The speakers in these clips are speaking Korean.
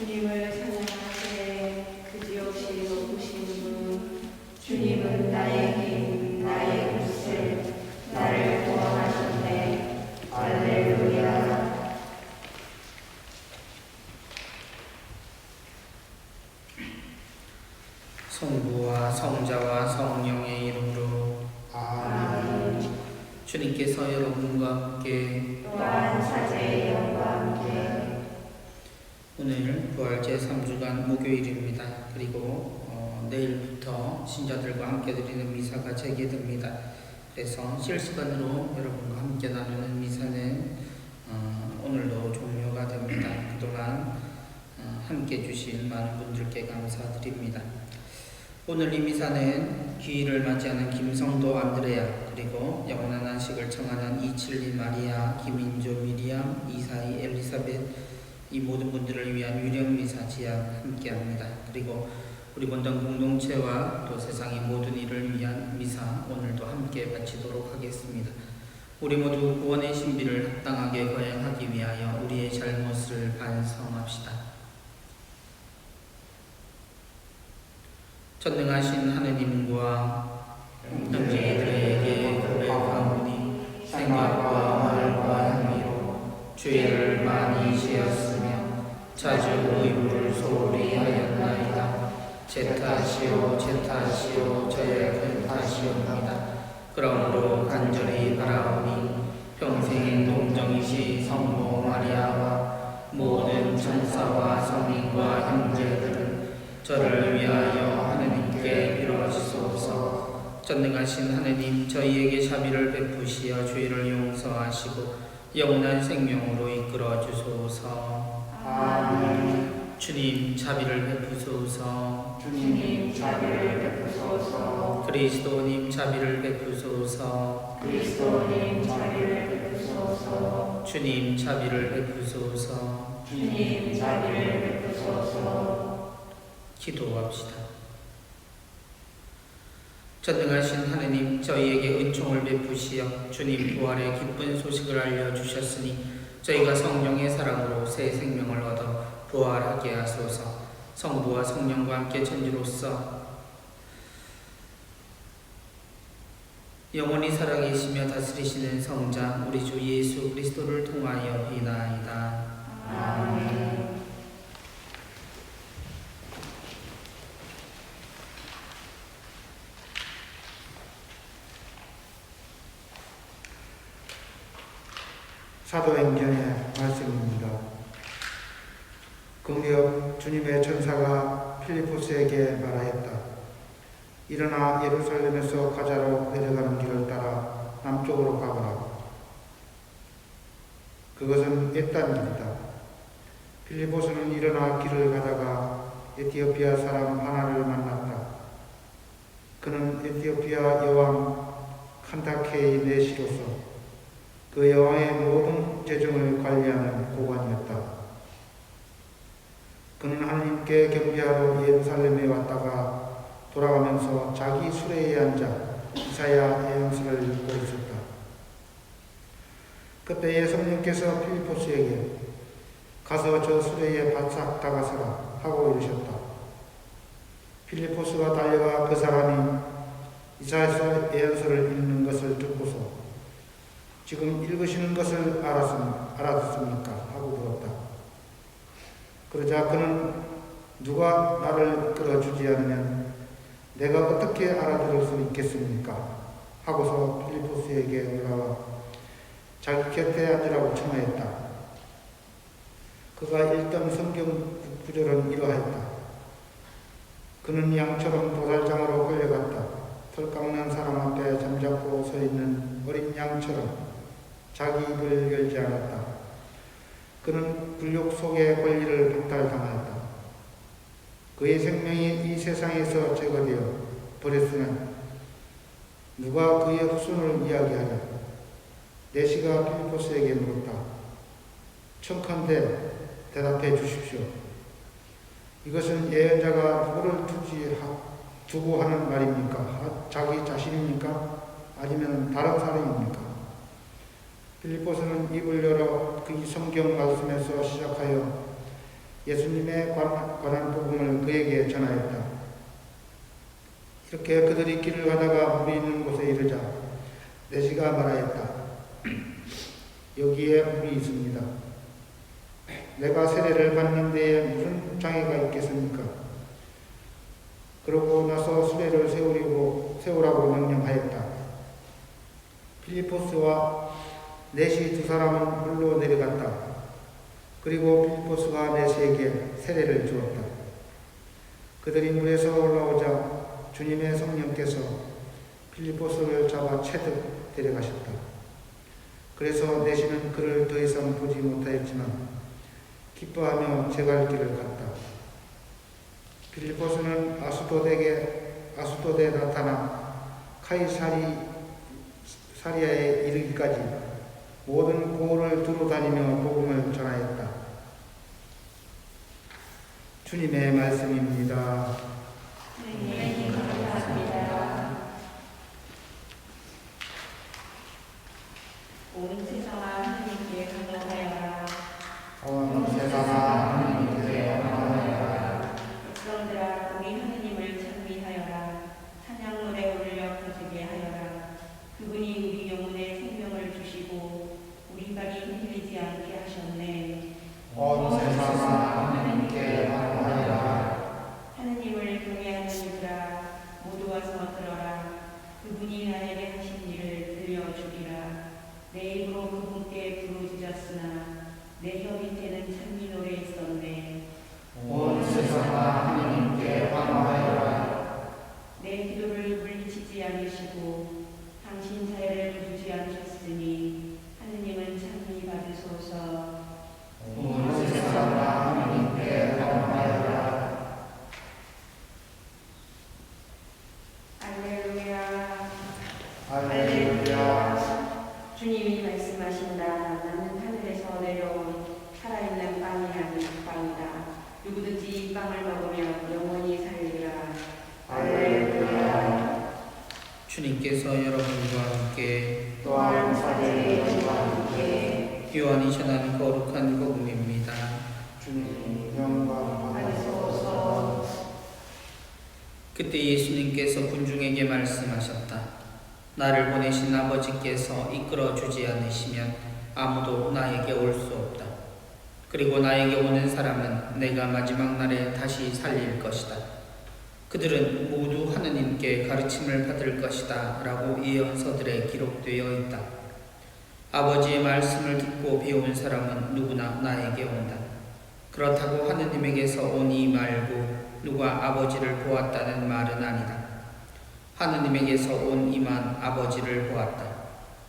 주님을 신자들과 함께 드리는 미사가 재개됩니다. 그래서 실시간으로 여러분과 함께 나누는 미사는 어, 오늘도 종료가 됩니다. 그동안 어, 함께 주신 많은 분들께 감사드립니다. 오늘 이 미사는 기일을 맞이하는 김성도 안드레아 그리고 영원한 안식을 청하는 이칠리 마리아 김인조 미리암 이사이 엘리사벳 이 모든 분들을 위한 유령 미사 지향 함께합니다. 그리고 우리 본당 공동체와 또 세상의 모든 일을 위한 미사 오늘도 함께 바치도록 하겠습니다. 우리 모두 구원의 신비를 합당하게 거행하기 위하여 우리의 잘못을 반성합시다. 전능하신 하느님과 형제들에게 고백하오니 생각과 말과 행위로 죄를 많이 지었으며 자주 의무를 소홀히 하였나이다. 제 탓이요 제 탓이요 저의 큰 탓이옵니다. 그러므로 간절히 바라오니 평생 동정이시 성모 마리아와 모든 천사와 성인과 형제들은 저를 위하여 하느님께 빌어주소서. 전능하신 하느님 저희에게 자비를 베푸시어 죄를 용서하시고 영원한 생명으로 이끌어 주소서. 아멘. 주님 자비를 베푸소서 주님 자비를 베푸소서. 그리스도님 자비를 베푸소서. 그리스도님 자비를 베푸소서. 주님 자비를 베푸소서. 주님 자비를 베푸소서. 기도합시다. 전능하신 하느님 저희에게 은총을 베푸시어 주님 부활의 기쁜 소식을 알려주셨으니 저희가 성령의 사랑으로 새 생명을 얻어 부활하게 하소서 성부와 성령과 함께 천지로서 영원히 살아계시며 다스리시는 성자 우리 주 예수 그리스도를 통하여 비나이다. 아멘 사도행전의 말씀입니다. 금력 주님의 천사가 필리포스에게 말하였다. 일어나 예루살렘에서 가자로 내려가는 길을 따라 남쪽으로 가거라. 그것은 옛단 길이다. 필리포스는 일어나 길을 가다가 에티오피아 사람 하나를 만났다. 그는 에티오피아 여왕 칸타케의 내시로서 그 여왕의 모든 재정을 관리하는 고관이었다. 그는 하나님께 경배하러 예루살렘에 왔다가 돌아가면서 자기 수레에 앉아 이사야 예언서를 읽고 있었다. 그때 예수님께서 필리포스에게 가서 저 수레에 바싹 다가서라 하고 이르셨다. 필리포스가 달려가 그 사람이 이사야 예언서를 읽는 것을 듣고서 지금 읽으시는 것을 알았습, 알았습니까? 그러자 그는 누가 나를 끌어주지 않으면 내가 어떻게 알아들을 수 있겠습니까? 하고서 필리포스에게 올라와 자기 곁에 앉으라고 청하였다. 그가 읽던 성경 구절은 이러하였다. 그는 양처럼 도살장으로 끌려갔다. 털 깎는 사람 앞에 잠자코 서 있는 어린 양처럼 자기 입을 열지 않았다. 그는 굴욕 속의 권리를 박탈당하였다. 그의 생명이 이 세상에서 제거되어 버렸으면 누가 그의 후손을 이야기하냐? 내시가 필리포스에게 물었다. 청컨대 대답해 주십시오. 이것은 예언자가 누구를 두지 하, 두고 하는 말입니까? 자기 자신입니까? 아니면 다른 사람입니까? 필리포스는 입을 열어 그 성경 말씀에서 시작하여 예수님의 관- 관한 복음을 그에게 전하였다. 이렇게 그들이 길을 가다가 물이 있는 곳에 이르자 내시가 말하였다. 여기에 물이 있습니다. 내가 세례를 받는 데에 무슨 장애가 있겠습니까? 그러고 나서 수레를 세우려고 세우라고 명령하였다. 필리포스와 넷이 두 사람은 물로 내려갔다. 그리고 필리포스가 넷에게 세례를 주었다. 그들이 물에서 올라오자 주님의 성령께서 필리포스를 잡아 채득 데려가셨다. 그래서 넷이는 그를 더 이상 보지 못하였지만 기뻐하며 제갈 길을 갔다. 필리포스는 아수도에게 아수도에 나타나 카이사리 사리아에 이르기까지 모든 고을을 두루 다니며 복음을 전하였다. 주님의 말씀입니다. 네, 감사합니다. 온 세상아 하나님께 감사하여라. 온 세상아 하나님께 감사하여라. 백성들아 우리 하느님을 찬미하여라. 찬양 노래 올려 퍼지게 하여라. 그분이 우리 영혼에 생명을 주시고 우리 발이 흔들리지 않게 사람은 내가 마지막 날에 다시 살릴 것이다. 그들은 모두 하느님께 가르침을 받을 것이다. 라고 예언서들에 기록되어 있다. 아버지의 말씀을 듣고 배운 사람은 누구나 나에게 온다. 그렇다고 하느님에게서 오니 말고 누가 아버지를 보았다는 말은 아니다. 하느님에게서 온 이만 아버지를 보았다.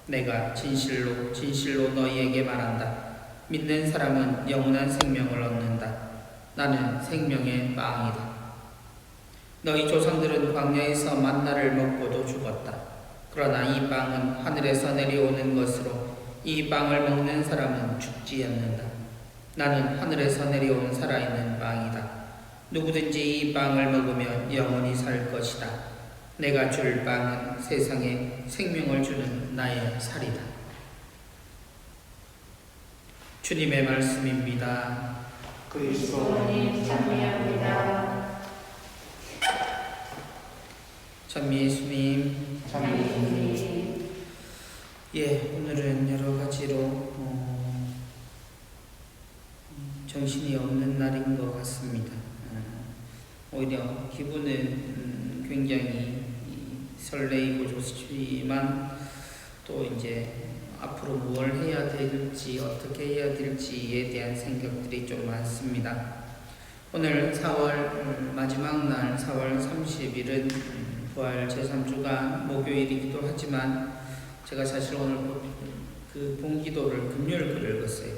내가 진실로 진실로 너희에게 말한다. 믿는 사람은 영원한 생명을 얻는다. 나는 생명의 빵이다. 너희 조상들은 광야에서 만나를 먹고도 죽었다. 그러나 이 빵은 하늘에서 내려오는 것으로 이 빵을 먹는 사람은 죽지 않는다. 나는 하늘에서 내려온 살아있는 빵이다. 누구든지 이 빵을 먹으면 영원히 살 것이다. 내가 줄 빵은 세상에 생명을 주는 나의 살이다. 주님의 말씀입니다. 그리스도님 찬미합니다. 참 예수님, 찬미님 예, 오늘은 여러 가지로 어, 음, 정신이 없는 날인 것 같습니다. 어, 오히려 기분은 음, 굉장히 이, 설레이고 좋지만 또 이제 앞으로 뭘 해야 될지 어떻게 해야 될지에 대한 생각들이 좀 많습니다. 오늘 4월 음, 마지막 날 4월 30일은 부활 제3주가 목요일이기도 하지만 제가 사실 오늘 그 본기도를 금요일 글 읽었어요.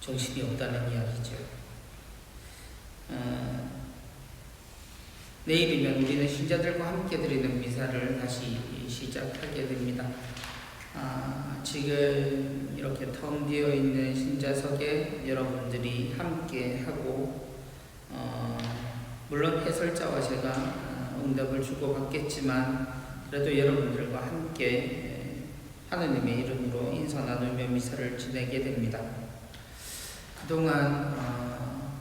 정신이 없다는 이야기죠. 어, 내일이면 우리는 신자들과 함께 드리는 미사를 다시 시작하게 됩니다. 아, 지금 이렇게 텅 비어 있는 신자석에 여러분들이 함께 하고 어, 물론 해설자와 제가 어, 응답을 주고 받겠지만 그래도 여러분들과 함께 하느님의 이름으로 인사 나누며 미사를 지내게 됩니다. 그동안 어,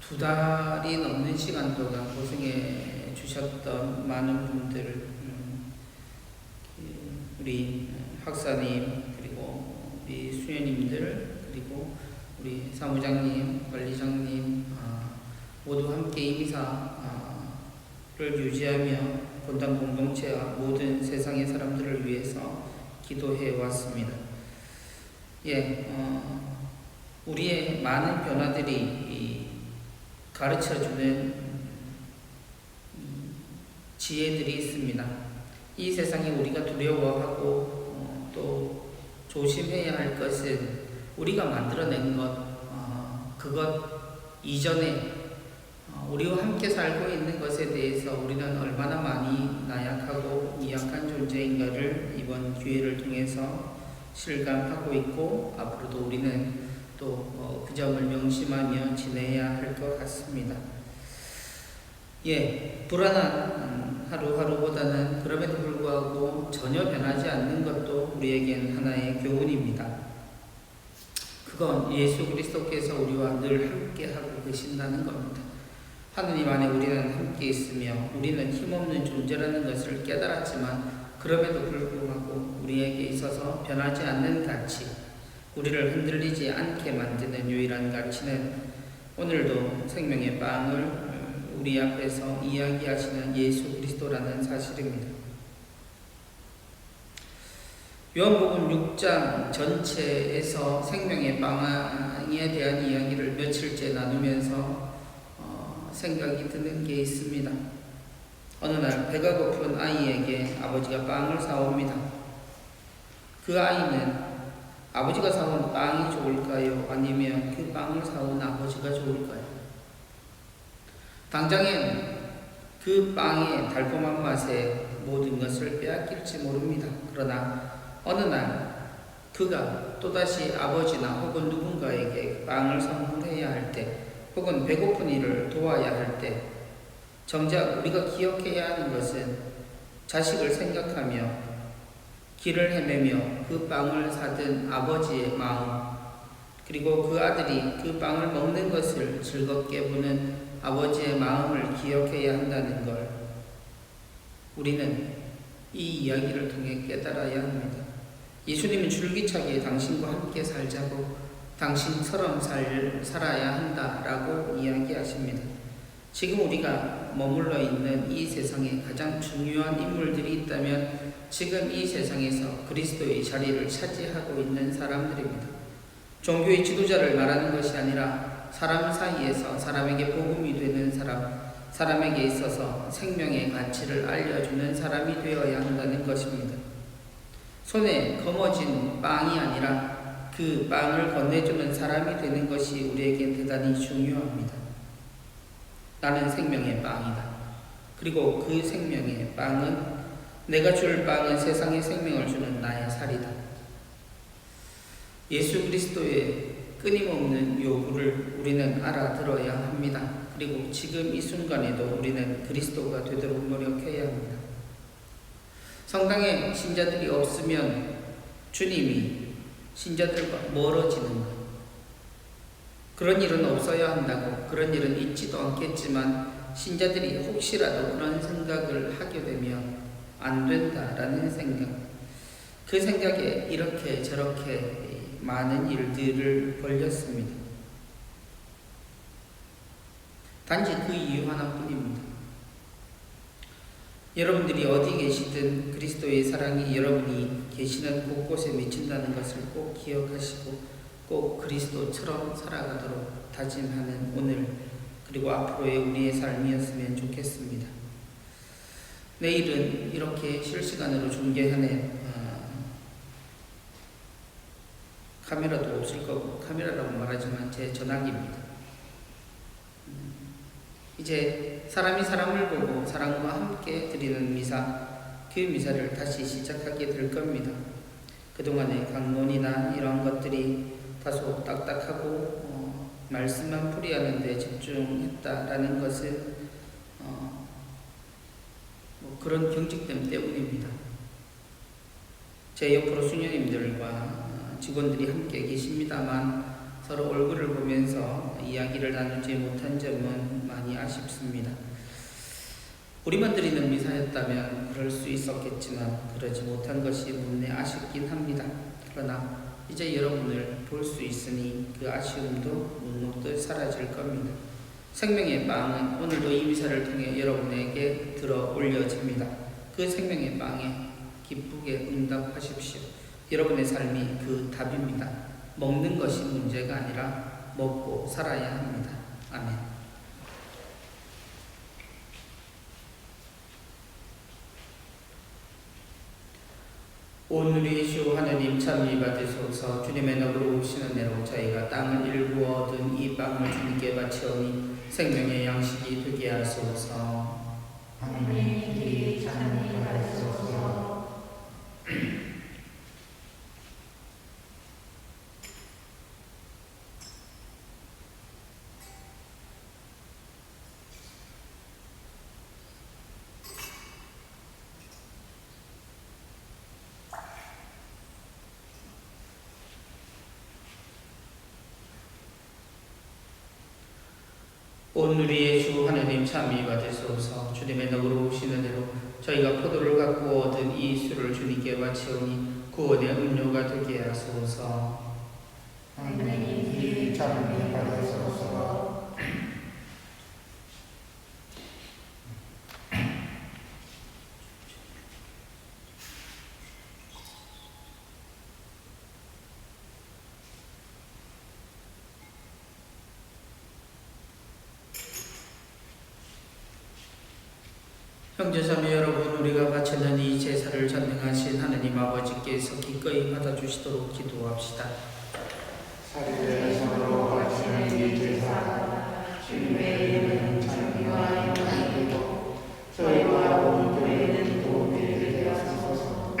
두 달이 넘는 시간 동안 고생해 주셨던 많은 분들, 음, 우리 학사님, 그리고 우리 수녀님들, 그리고 우리 사무장님, 관리장님, 아, 모두 함께 이미사를 유지하며 본당 공동체와 모든 세상의 사람들을 위해서 기도해 왔습니다. 예, 어, 우리의 많은 변화들이 이 가르쳐주는 음, 지혜들이 있습니다. 이 세상에 우리가 두려워하고 어, 또 조심해야 할 것은 우리가 만들어낸 것, 어, 그것 이전에 어, 우리와 함께 살고 있는 것에 대해서 우리는 얼마나 많이 나약하고 미약한 존재인가를 이번 기회를 통해서 실감하고 있고 앞으로도 우리는 또 그 점을 명심하며 지내야 할 것 같습니다. 예, 불안한 음, 하루하루보다는 그럼에도 불구하고 전혀 변하지 않는 것도 우리에겐 하나의 교훈입니다. 그건 예수 그리스도께서 우리와 늘 함께 하고 계신다는 겁니다. 하느님 안에 우리는 함께 있으며 우리는 힘없는 존재라는 것을 깨달았지만 그럼에도 불구하고 우리에게 있어서 변하지 않는 가치, 우리를 흔들리지 않게 만드는 유일한 가치는 오늘도 생명의 빵을 우리 앞에서 이야기하시는 예수 그리스도라는 사실입니다. 요한복음 6장 전체에서 생명의 빵에 대한 이야기를 며칠째 나누면서 어, 생각이 드는 게 있습니다. 어느 날 배가 고픈 아이에게 아버지가 빵을 사옵니다. 그 아이는 아버지가 사온 빵이 좋을까요? 아니면 그 빵을 사온 아버지가 좋을까요? 당장엔 그 빵의 달콤한 맛에 모든 것을 빼앗길지 모릅니다. 그러나 어느 날 그가 또다시 아버지나 혹은 누군가에게 빵을 선물해야 할 때, 혹은 배고픈 이를 도와야 할 때, 정작 우리가 기억해야 하는 것은 자식을 생각하며 길을 헤매며 그 빵을 사든 아버지의 마음, 그리고 그 아들이 그 빵을 먹는 것을 즐겁게 보는 아버지의 마음을 기억해야 한다는 걸 우리는 이 이야기를 통해 깨달아야 합니다. 예수님은 줄기차게 당신과 함께 살자고 당신처럼 살, 살아야 한다라고 이야기하십니다. 지금 우리가 머물러 있는 이 세상에 가장 중요한 인물들이 있다면 지금 이 세상에서 그리스도의 자리를 차지하고 있는 사람들입니다. 종교의 지도자를 말하는 것이 아니라 사람 사이에서 사람에게 복음이 되는 사람, 사람에게 있어서 생명의 가치를 알려주는 사람이 되어야 한다는 것입니다. 손에 거머쥔 빵이 아니라 그 빵을 건네주는 사람이 되는 것이 우리에게 대단히 중요합니다. 나는 생명의 빵이다. 그리고 그 생명의 빵은 내가 줄 빵은 세상에 생명을 주는 나의 살이다. 예수 그리스도의 끊임없는 요구를 우리는 알아들어야 합니다. 그리고 지금 이 순간에도 우리는 그리스도가 되도록 노력해야 합니다. 성당에 신자들이 없으면 주님이 신자들과 멀어지는 것. 그런 일은 없어야 한다고, 그런 일은 있지도 않겠지만, 신자들이 혹시라도 그런 생각을 하게 되면 안 된다라는 생각. 그 생각에 이렇게 저렇게 많은 일들을 벌렸습니다. 단지 그 이유 하나뿐입니다. 여러분들이 어디 계시든 그리스도의 사랑이 여러분이 계시는 곳곳에 미친다는 것을 꼭 기억하시고 꼭 그리스도처럼 살아가도록 다짐하는 오늘 그리고 앞으로의 우리의 삶이었으면 좋겠습니다. 내일은 이렇게 실시간으로 중계하는 어, 카메라도 없을 거고 카메라라고 말하지만 제 전화기입니다. 음, 이제 사람이 사람을 보고 사랑과 함께 드리는 미사, 그 미사를 다시 시작하게 될 겁니다. 그동안의 강론이나 이러한 것들이 다소 딱딱하고 어, 말씀만 풀이하는 데 집중했다라는 것은 어, 뭐 그런 경직됨 때문입니다. 제 옆으로 수녀님들과 직원들이 함께 계십니다만 서로 얼굴을 보면서 이야기를 나누지 못한 점은 많이 아쉽습니다. 우리만 드리는 미사였다면 그럴 수 있었겠지만 그러지 못한 것이 못내 아쉽긴 합니다. 그러나 이제 여러분을 볼 수 있으니 그 아쉬움도 눈 녹듯 사라질 겁니다. 생명의 빵은 오늘도 이 미사를 통해 여러분에게 들어 올려집니다. 그 생명의 빵에 기쁘게 응답하십시오. 여러분의 삶이 그 답입니다. 먹는 것이 문제가 아니라 먹고 살아야 합니다. 아멘. 오늘의 주 하나님 참미 받으소서 주님의 너그러 오시는 대로 저희가 땅을 일구어 얻은 이 빵을 주님께 바치오니 생명의 양식이 되게 하소서 하나님께 찬미 받으소서 오늘의 주 하나님 참미 받으소서. 주님의 너그러 오시는 대로 저희가 포도를 갖고 얻은 이 술을 주님께 바치오니 구원의 음료가 되게 하소서. 하나님께 찬미 받으소서 형제자매 여러분 우리가 바치는 이 제사를 전능하신 하느님 아버지께서 기꺼이 받아주시도록 기도합시다. 사리의 손으로 바치는 이 제사가 주님의 이름은 찬미와 영광이고 저희와 온 교회는 도움이 되게 하소서.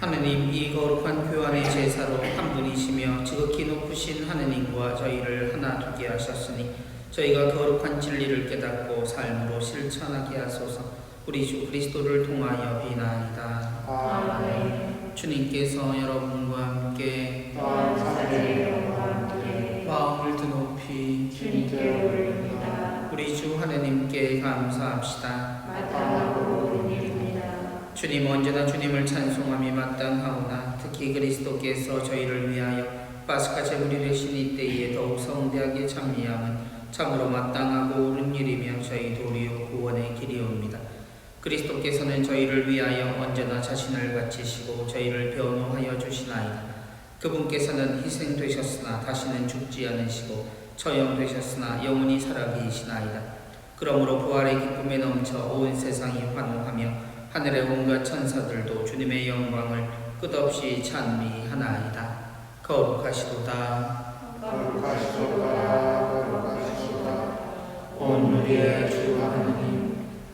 하느님 이 거룩한 교환의 제사로 한 분이시며 지극히 높으신 하느님과 저희를 하나 되게 하셨으니 저희가 거룩한 진리를 깨닫고 삶으로 실천하게 하소서 우리 주 그리스도를 통하여 비나이다. 아멘. 주님께서 여러분과 함께 또한 사리와 함께 마음을 드높이 주님께 올립니다. 우리 주 하느님께 감사합시다. 마땅하고 주님 언제나 주님을 찬송함이 마땅하오나 특히 그리스도께서 저희를 위하여 파스카 제물이 되신 이때에 더욱 성대하게 참미함은 참으로 마땅하고 옳은 일이며 저희 도리요 구원의 길이옵니다. 그리스도께서는 저희를 위하여 언제나 자신을 바치시고 저희를 변호하여 주시나이다. 그분께서는 희생되셨으나 다시는 죽지 않으시고 처형되셨으나 영원히 살아계시나이다. 그러므로 부활의 기쁨에 넘쳐 온 세상이 환호하며 하늘의 온갖 천사들도 주님의 영광을 끝없이 찬미하나이다. 거룩하시도다. 거룩하시도다 거룩하시도다 온 우리의 주 하느님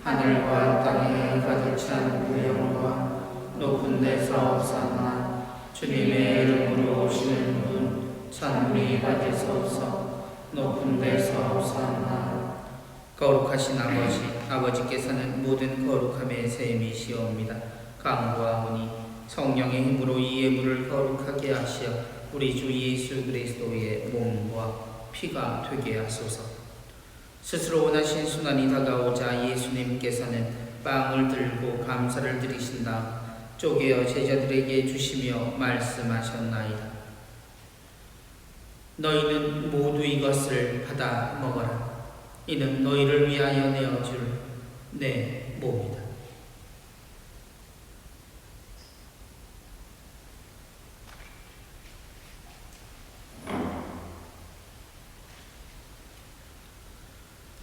하늘과 땅에 가득 찬 그 영광 높은 데서 옵사나 주님의 이름으로 오시는 분 찬미 받으소서 높은 데서 옵사나. 거룩하신 아버지 아버지께서는 모든 거룩함의 셈이시옵니다. 강구하오니 성령의 힘으로 이 예물을 거룩하게 하시어 우리 주 예수 그리스도의 몸과 피가 되게 하소서 스스로 원하신 순환이 다가오자 예수님께서는 빵을 들고 감사를 드리신 다음 쪼개어 제자들에게 주시며 말씀하셨나이다. 너희는 모두 이것을 받아 먹어라. 이는 너희를 위하여 내어줄 내 몸이다.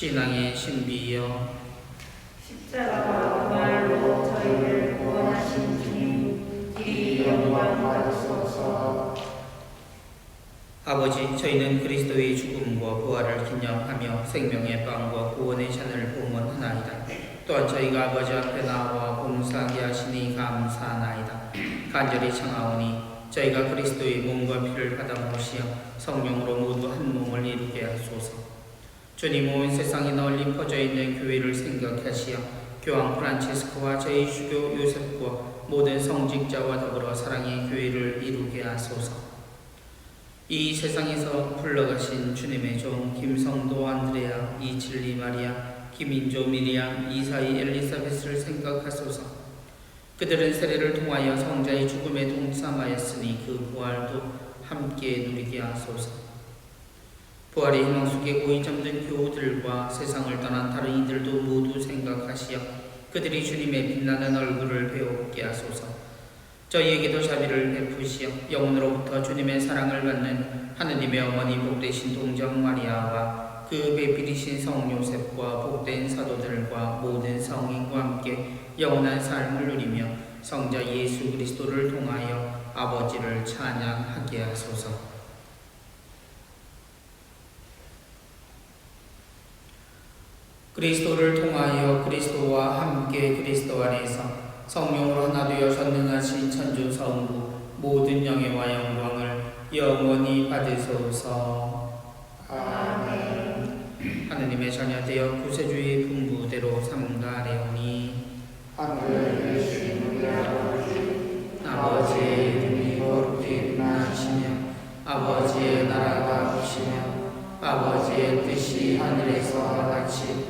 신앙의 신비여. 십자가와 말로 저희를 구원하신 주님 이 영광 받으소서. 아버지 저희는 그리스도의 죽음과 부활을 기념하며 생명의 빵과 구원의 잔을 봉헌하나이다. 또한 저희가 아버지 앞에 나와 봉사하게 하시니 감사하나이다. 간절히 청하오니 저희가 그리스도의 몸과 피를 받아 모시어 성령으로 모두 한 몸을 이루게 하소서. 주님 온 세상에 널리 퍼져 있는 교회를 생각하시어 교황 프란치스코와 저희 주교 요셉과 모든 성직자와 더불어 사랑의 교회를 이루게 하소서. 이 세상에서 불러가신 주님의 종 김성도 안드레아 이칠리 마리아 김인조 미리암 이사이 엘리사벳을 생각하소서. 그들은 세례를 통하여 성자의 죽음에 동참하였으니 그 부활도 함께 누리게 하소서. 부활의 희망 속에 고이 잠든 교우들과 세상을 떠난 다른 이들도 모두 생각하시어 그들이 주님의 빛나는 얼굴을 배우게 하소서. 저희에게도 자비를 베푸시어 영혼으로부터 주님의 사랑을 받는 하느님의 어머니 복되신 동정 마리아와 그 배필이신 성 요셉과 복된 사도들과 모든 성인과 함께 영원한 삶을 누리며 성자 예수 그리스도를 통하여 아버지를 찬양하게 하소서. 그리스도를 통하여 그리스도와 함께 그리스도 안에서 성령으로 하나 되어 전능하신 천주 성부 모든 영예와 영광을 영원히 받으소서. 아멘. 하느님의 자녀 되어 구세주의 분부대로 삼가래오니 하늘에 계신 아버지의 이름이 거룩히 나시며 아버지의 나라가 오시며 아버지의 뜻이 하늘에서와 같이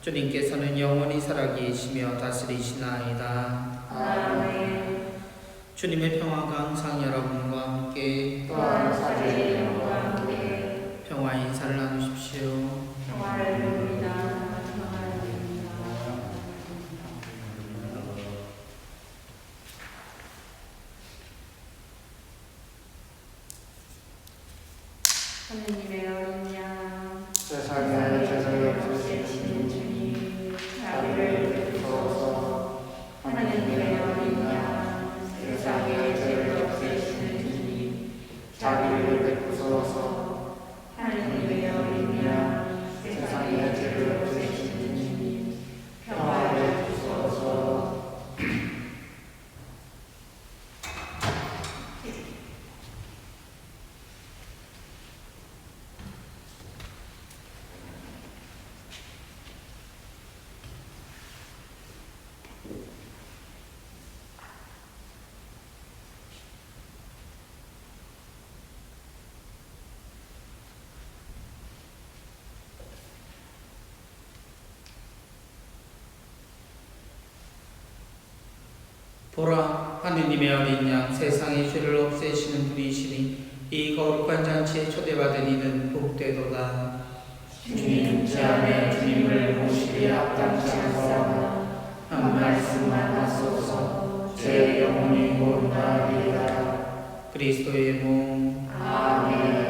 주님께서는 영원히 살아계시며 다스리시나이다 아멘. 주님의 평화가 항상 여러분과 함께 또한 영과 함께 평화 인사를 나누십시오. 평화를 주 보라 하느님의 어린 양 세상의 죄를 없애시는 분이시니 이 거룩한 잔치에 초대받은 이는 복되도다. 주님 제 안에 주님을 모시기에 합당치 않사오나 한 말씀만 하소서. 제 영혼이 고르나이다 그리스도의 몸. 아멘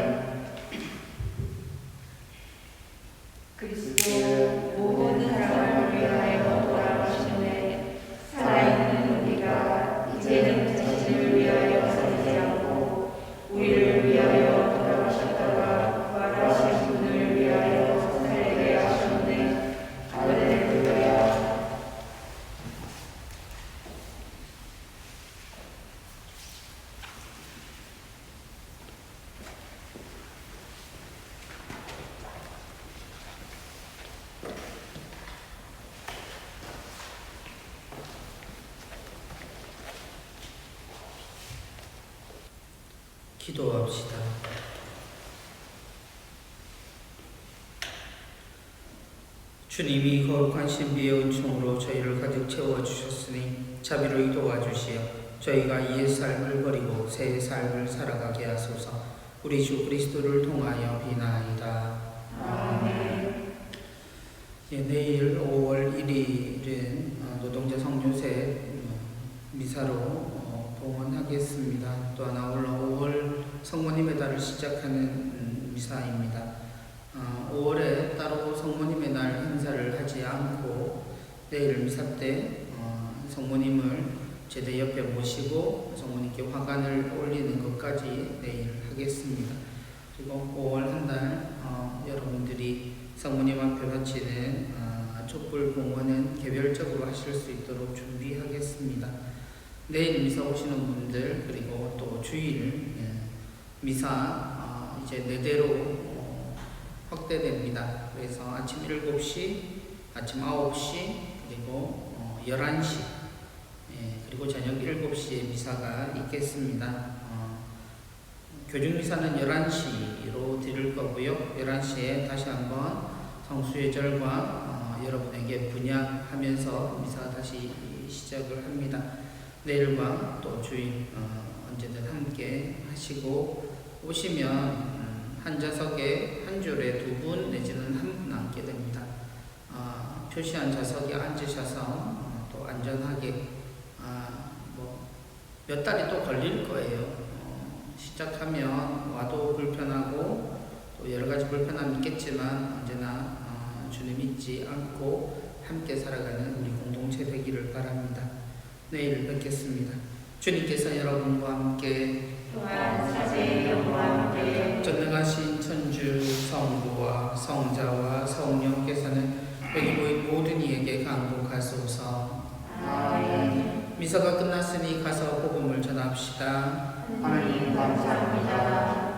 기도합시다. 주님이 거룩한 신비의 은총으로 저희를 가득 채워주셨으니 자비로 도와주시어 저희가 이의 삶을 버리고 새의 삶을 살아가게 하소서 우리 주 그리스도를 통하여 비나이다. 예, 내일 5월 1일은 어, 노동자 성교세 어, 미사로 어, 봉헌하겠습니다. 또 하나 오늘 5월 성모님의 달을 시작하는 음, 미사입니다. 어, 5월에 따로 성모님의 날 행사를 하지 않고 내일 미사 때 어, 성모님을 제대 옆에 모시고 성모님께 화관을 올리는 것까지 내일 하겠습니다. 그리고 5월 한달 어, 여러분들이 성모님 앞에 바치는 어, 촛불 공헌은 개별적으로 하실 수 있도록 준비하겠습니다. 내일 미사 오시는 분들 그리고 또 주일 예, 미사 어, 이제 네 대로 어, 확대됩니다. 그래서 아침 7시, 아침 9시, 그리고 어, 11시, 예, 그리고 저녁 7시에 미사가 있겠습니다. 어, 교중 미사는 11시로 드릴 거고요. 11시에 다시 한번 성수의 절과 어, 여러분에게 분양하면서 미사 다시 시작을 합니다. 내일과 또 주일 어, 언제든 함께 하시고 오시면 음, 한 좌석에 한 줄에 두 분 내지는 한 분 앉게 됩니다. 어, 표시한 좌석에 앉으셔서 어, 또 안전하게 아, 뭐몇 달이 또 걸릴 거예요. 어, 시작하면 와도 불편하고 또 여러 가지 불편함이 있겠지만 언제나 어, 주님 잊지 않고 함께 살아가는 우리 공동체 되기를 바랍니다. 내일 뵙겠습니다. 주님께서 여러분과 함께 또한 사제의 영과 함께 전능하신 천주 성부와 성자와 성령께서는 모인 모든 이에게 강복하소서. 아멘 미사가 끝났으니 가서 복음을 전합시다. 하나님 감사합니다